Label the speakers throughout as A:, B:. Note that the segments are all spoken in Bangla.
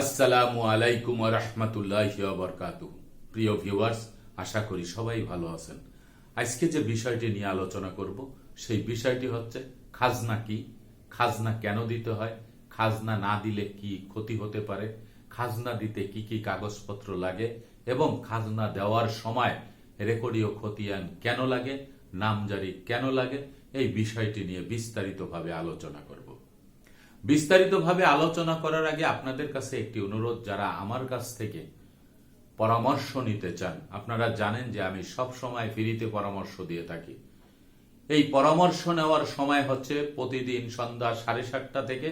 A: আসসালামু আলাইকুম রহমতুল্লাহ বরকাত প্রিয় ভিউয়ার্স, আশা করি সবাই ভালো আছেন। আজকে যে বিষয়টি নিয়ে আলোচনা করব, সেই বিষয়টি হচ্ছে খাজনা কি? খাজনা কেন দিতে হয়? খাজনা না দিলে কি ক্ষতি হতে পারে? খাজনা দিতে কি কি কাগজপত্র লাগে? এবং খাজনা দেওয়ার সময় রেকর্ডীয় খতিয়ান কেন লাগে? নামজারি কেন লাগে? এই বিষয়টি নিয়ে বিস্তারিতভাবে আলোচনা করব। বিস্তারিতভাবে আলোচনা করার আগে আপনাদের কাছে একটি অনুরোধ, যারা আমার কাছ থেকে পরামর্শ নিতে চান। আপনারা জানেন যে আমি সব সময় ফ্রিতে পরামর্শ দিয়ে থাকি। এই পরামর্শ নেওয়ার সময় হচ্ছে প্রতিদিন সন্ধ্যা সাড়ে সাতটা থেকে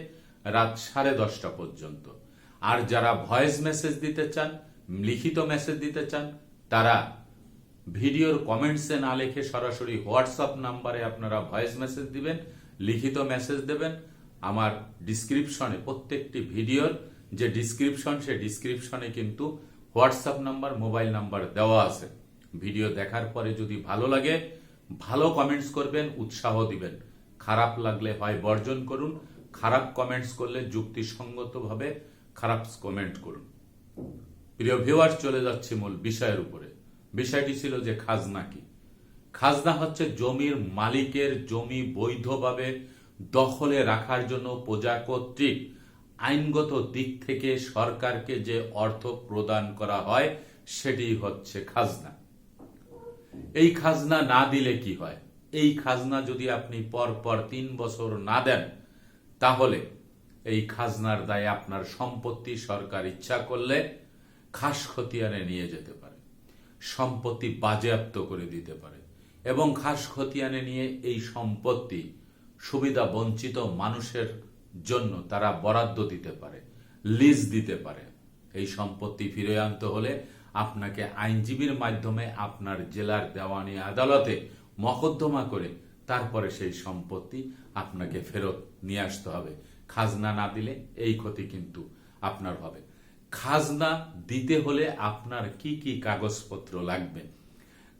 A: রাত সাড়ে দশটা পর্যন্ত। আর যারা ভয়েস মেসেজ দিতে চান, লিখিত মেসেজ দিতে চান, তারা ভিডিওর কমেন্টসে না লিখে সরাসরি হোয়াটসঅ্যাপ নাম্বারে আপনারা ভয়েস মেসেজ দিবেন, লিখিত মেসেজ দেবেন। আমার ডিসক্রিপশনে প্রত্যেকটি ভিডিওর যে ডিসক্রিপশন সে ডিসক্রিপশনে কিন্তু হোয়াটসঅ্যাপ নাম্বার মোবাইল নাম্বার দেওয়া আছে। ভিডিও দেখার পরে যদি ভালো লাগে, ভালো কমেন্টস করবেন, উৎসাহ দিবেন। খারাপ লাগলে হয় বর্জন করুন, খারাপ কমেন্টস করলে যুক্তিসঙ্গতভাবে খারাপ কমেন্ট করুন। প্রিয় ভিউয়ার্স চলে যাচ্ছে মূল বিষয়ের উপরে। বিষয়টি ছিল যে খাজনা কি? খাজনা হচ্ছে জমির মালিকের জমি বৈধভাবে দখলে রাখার জন্য প্রজা কর্তৃক আইনগত দিক থেকে সরকারকে যে অর্থ প্রদান করা হয়, সেটি হচ্ছে খাজনা। এই খাজনা না দিলে কি হয়? এই খাজনা যদি আপনি পর পর তিন বছর না দেন, তাহলে এই খাজনার দায়ে আপনার সম্পত্তি সরকার ইচ্ছা করলে খাস খতিয়ানে নিয়ে যেতে পারে, সম্পত্তি বাজেয়াপ্ত করে দিতে পারে এবং খাস খতিয়ানে নিয়ে এই সম্পত্তি সুবিধা বঞ্চিত মানুষের জন্য তারা বরাদ্দ দিতে পারে লিজ দিতে পারে। এই সম্পত্তি ফিরে আনতে হলে আপনাকে আইনজীবীর মাধ্যমে আপনার জেলার দেওয়ানি আদালতে মকদ্দমা করে তারপরে সেই সম্পত্তি আপনাকে ফেরত নিয়ে আসতে হবে। খাজনা না দিলে এই ক্ষতি কিন্তু আপনার হবে। খাজনা দিতে হলে আপনার কি কি কাগজপত্র লাগবে?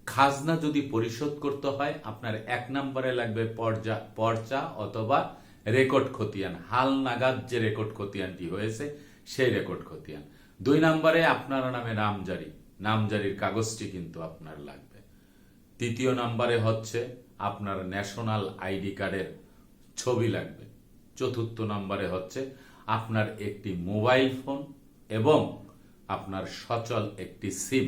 A: খাজনা যদি পরিশোধ করতে হয়, আপনার এক নম্বরে লাগবে পর্যা, পর্চা অথবা রেকর্ড খতিয়ান। হাল নাগাদ যে রেকর্ড খতিয়ানটি হয়েছে, সেই রেকর্ড খতিয়ান। দুই নম্বরে আপনার নামে নামজারি, নামজারির কাগজটি কিন্তু আপনার লাগবে। তৃতীয় নম্বরে হচ্ছে আপনার ন্যাশনাল আইডি কার্ডের ছবি লাগবে। চতুর্থ নম্বরে হচ্ছে আপনার একটি মোবাইল ফোন এবং আপনার সচল একটি সিম।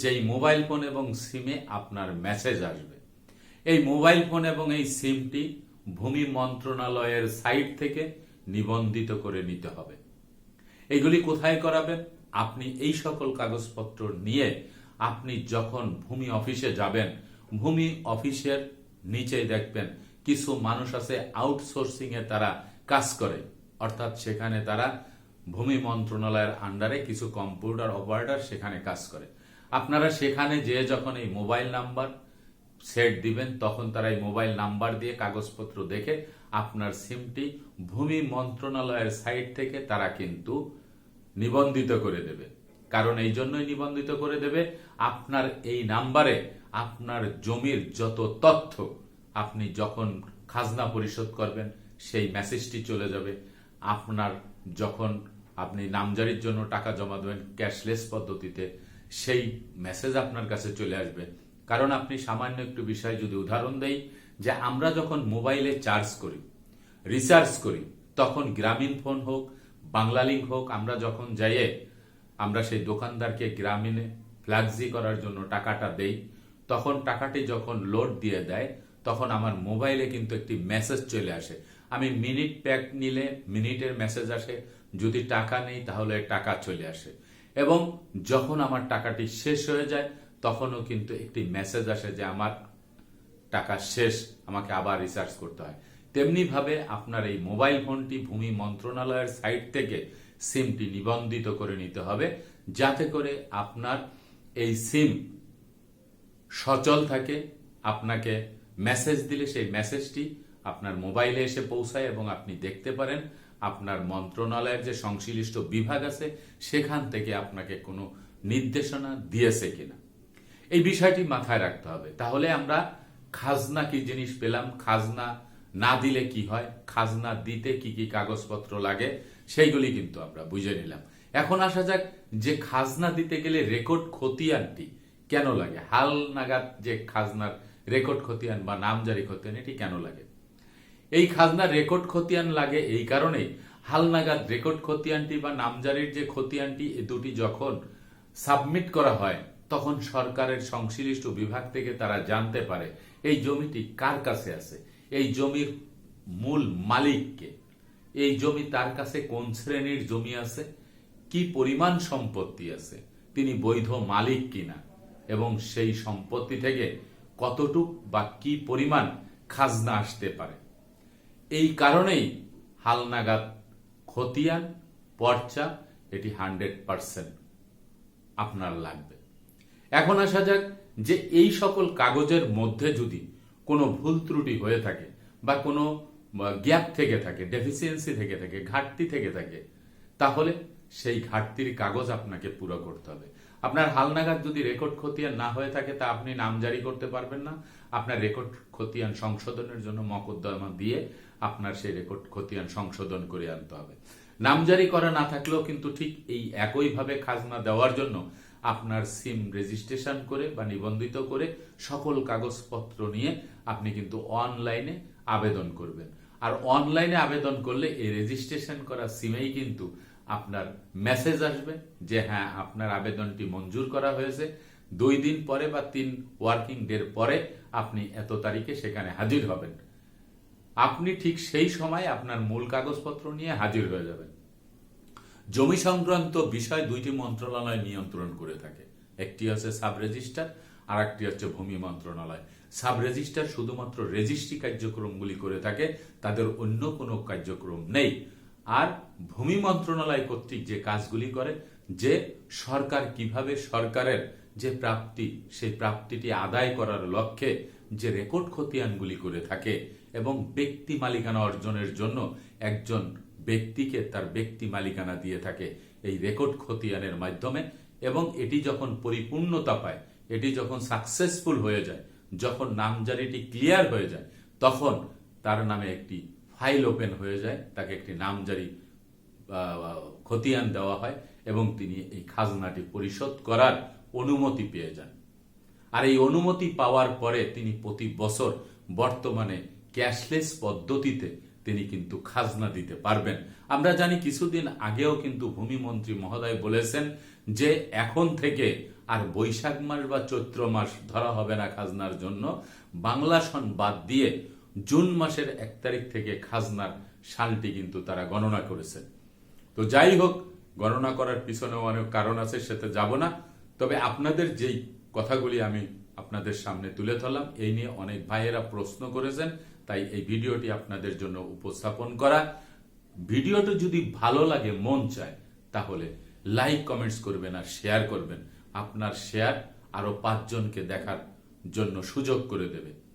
A: যেই মোবাইল ফোন এবং সিমে আপনার মেসেজ আসবে। এই মোবাইল ফোন এবং এই সিমটি ভূমি মন্ত্রণালয়ের সাইট থেকে নিবন্ধিত করে নিতে হবে। এগুলি কোথায় করাবেন? আপনি এই সকল কাগজপত্র নিয়ে আপনি যখন ভূমি অফিসে যাবেন, ভূমি অফিসের নিচে দেখবেন কিছু মানুষ আছে আউটসোর্সিং এ তারা কাজ করে। অর্থাৎ সেখানে তারা ভূমি মন্ত্রণালয়ের আন্ডারে কিছু কম্পিউটার অপারেটর সেখানে কাজ করে। আপনারা সেখানে যে যখন এই মোবাইল নাম্বার সেট দিবেন, তখন তারা এই মোবাইল নাম্বার দিয়ে কাগজপত্র দেখে আপনার সিমটি ভূমি মন্ত্রণালয়ের সাইট থেকে তারা কিন্তু নিবন্ধিত করে দেবে। কারণ এই জন্যই নিবন্ধিত করে দেবে, আপনার এই নাম্বারে আপনার জমির যত তথ্য আপনি যখন খাজনা পরিশোধ করবেন, সেই মেসেজটি চলে যাবে। আপনার যখন আপনি নামজারির জন্য টাকা জমা দেবেন, ক্যাশলেস পদ্ধতিতে সেই মেসেজ আপনার কাছে চলে আসবে। কারণ আপনি সামান্য একটু বিষয় যদি উদাহরণ দেই, যে আমরা যখন মোবাইলে চার্জ করি রিচার্জ করি, তখন গ্রামীণ ফোন হোক বাংলালিঙ্ক হোক, আমরা যখন যাইয়ে আমরা সেই দোকানদারকে গ্রামীণে ফ্ল্যাক্সি করার জন্য টাকাটা দেই, তখন টাকাটি যখন লোড দিয়ে দেয়, তখন আমার মোবাইলে কিন্তু একটি মেসেজ চলে আসে। আমি মিনিট প্যাক নিলে মিনিটের মেসেজ আসে, যদি টাকা নেই তাহলে টাকা চলে আসে। এবং যখন আমার টাকাটি শেষ হয়ে যায়, তখনও কিন্তু একটি মেসেজ আসে যে আমার টাকা শেষ, আমাকে আবার রিচার্জ করতে হয়। তেমনি ভাবে আপনার এই মোবাইল ফোনটি ভূমি মন্ত্রণালয়ের সাইট থেকে সিমটি নিবন্ধিত করে নিতে হবে, যাতে করে আপনার এই সিম সচল থাকে, আপনাকে মেসেজ দিলে সেই মেসেজটি আপনার মোবাইলে এসে পৌঁছায় এবং আপনি দেখতে পারেন আপনার মন্ত্রণালয়ের যে সংশ্লিষ্ট বিভাগ আছে, সেখান থেকে আপনাকে কোনো নির্দেশনা দিয়েছে কিনা। এই বিষয়টি মাথায় রাখতে হবে। তাহলে আমরা খাজনা কি জিনিস পেলাম? খাজনা না দিলে কি হয়? খাজনা দিতে কি কি কাগজপত্র লাগে? সেইগুলি কিন্তু আমরা বুঝে নিলাম। এখন আসা যাক, যে খাজনা দিতে গেলে রেকর্ড খতিয়ানটি কেন লাগে? হাল নাগাদ যে খাজনার রেকর্ড খতিয়ান বা নামজারি খতিয়ান এটি কেন লাগে? এই খাজনার রেকর্ড খতিয়ান লাগে এই কারণে হালনাগাদ রেকর্ড খতিয়ানটি বা নামজারির যে খতিয়ানটি, এ দুটি যখন সাবমিট করা হয়, তখন সরকারের সংশ্লিষ্ট বিভাগ থেকে তারা জানতে পারে, এই জমিটি কার কাছে আছে, এই জমির মূল মালিককে, এই জমি তার কাছে কোন শ্রেণির জমি আছে, কি পরিমাণ সম্পত্তি আছে, তিনি বৈধ মালিক কিনা, এবং সেই সম্পত্তি থেকে কতটুক বা কি পরিমাণ খাজনা আসতে পারে। এই কারণেই হালনাগাদ খতিয়ান, পর্চা, এটি হান্ড্রেড পারসেন্ট আপনার লাগবে। এখন আসা যাক যে এই সকল কাগজের মধ্যে যদি কোনো ভুল ত্রুটি হয়ে থাকে বা কোনো গ্যাপ থেকে থাকে ডেফিসিয়েন্সি থেকে থাকে, ঘাটতি থেকে থাকে, তাহলে সেই ঘাটতির কাগজ আপনাকে পুরো করতে হবে। আপনার হালনাগাদ যদি রেকর্ড খতিয়ান না হয়ে থাকে, তা আপনি নাম জারি করতে পারবেন না। আপনার রেকর্ড খতিয়ান সংশোধনের জন্য মকদ্দমা দিয়ে আপনার সেই রেকর্ড খতিয়ান সংশোধন করে আনতে হবে। নামজারি করা না থাকলেও কিন্তু ঠিক এই একইভাবে খাজনা দেওয়ার জন্য আপনার সিম রেজিস্ট্রেশন করে বা নিবন্ধিত করে সকল কাগজপত্র নিয়ে আপনি কিন্তু অনলাইনে আবেদন করবেন। আর অনলাইনে আবেদন করলে এই রেজিস্ট্রেশন করা সিমেই কিন্তু আপনার মেসেজ আসবে যে হ্যাঁ আপনার আবেদনটি মঞ্জুর করা হয়েছে। দুই দিন পরে বা তিন ওয়ার্কিং ডের পরে আপনি এত তারিখে সেখানে হাজির হবেন। আপনি ঠিক সেই সময় আপনার মূল কাগজপত্র নিয়ে হাজির হয়ে যাবেন। জমি সংক্রান্ত বিষয় দুইটি মন্ত্রণালয় নিয়ন্ত্রণ করে থাকে। একটি হচ্ছে সাব রেজিস্টার আর একটি হচ্ছে ভূমি মন্ত্রণালয়। সাব রেজিস্টার শুধুমাত্র রেজিস্ট্রি কার্যক্রমগুলি করে থাকে, তাদের অন্য কোনো কার্যক্রম নেই। আর ভূমি মন্ত্রণালয় কর্তৃক যে কাজগুলি করে, যে সরকার কীভাবে সরকারের যে প্রাপ্তি, সেই প্রাপ্তিটি আদায় করার লক্ষ্যে যে রেকর্ড খতিয়ানগুলি করে থাকে এবং ব্যক্তি মালিকানা অর্জনের জন্য একজন ব্যক্তিকে তার ব্যক্তি মালিকানা দিয়ে থাকে এই রেকর্ড খতিয়ানের মাধ্যমে এবং এটি যখন পরিপূর্ণতা পায়, এটি যখন সাকসেসফুল হয়ে যায়, যখন নামজারিটি ক্লিয়ার হয়ে যায়, তখন তার নামে একটি ফাইল ওপেন হয়ে যায়, তাকে একটি নামজারি খতিয়ান দেওয়া হয় এবং তিনি এই খাজনাটি পরিশোধ করার অনুমতি পেয়ে যান। আর এই অনুমতি পাওয়ার পরে তিনি প্রতি বছর বর্তমানে ক্যাশলেস পদ্ধতিতে তিনি কিন্তু খাজনা দিতে পারবেন। আমরা জানি কিছুদিন আগেও কিন্তু ভূমিমন্ত্রী মহোদয় বলেছেন যে এখন থেকে আর বৈশাখ মাস বা চৈত্র মাস ধরা হবে না খাজনার জন্য। বাংলা সন বাদ দিয়ে জুন মাসের এক তারিখ থেকে খাজনার সালটি কিন্তু তারা গণনা করেছে তো যাই হোক, গণনা করার পিছনেও অনেক কারণ আছে, সেটা যাব না। তবে আপনাদের যেই কথাগুলি আমি আপনাদের সামনে তুলে ধরলাম, এই নিয়ে অনেক ভাইয়েরা প্রশ্ন করেছেন, তাই এই ভিডিওটি আপনাদের জন্য উপস্থাপন করা। ভিডিওটি যদি ভালো লাগে, মন চায়, তাহলে লাইক, কমেন্টস করবেন আর শেয়ার করবেন। আপনার শেয়ার আরও পাঁচজনকে দেখার জন্য সুযোগ করে দেবে।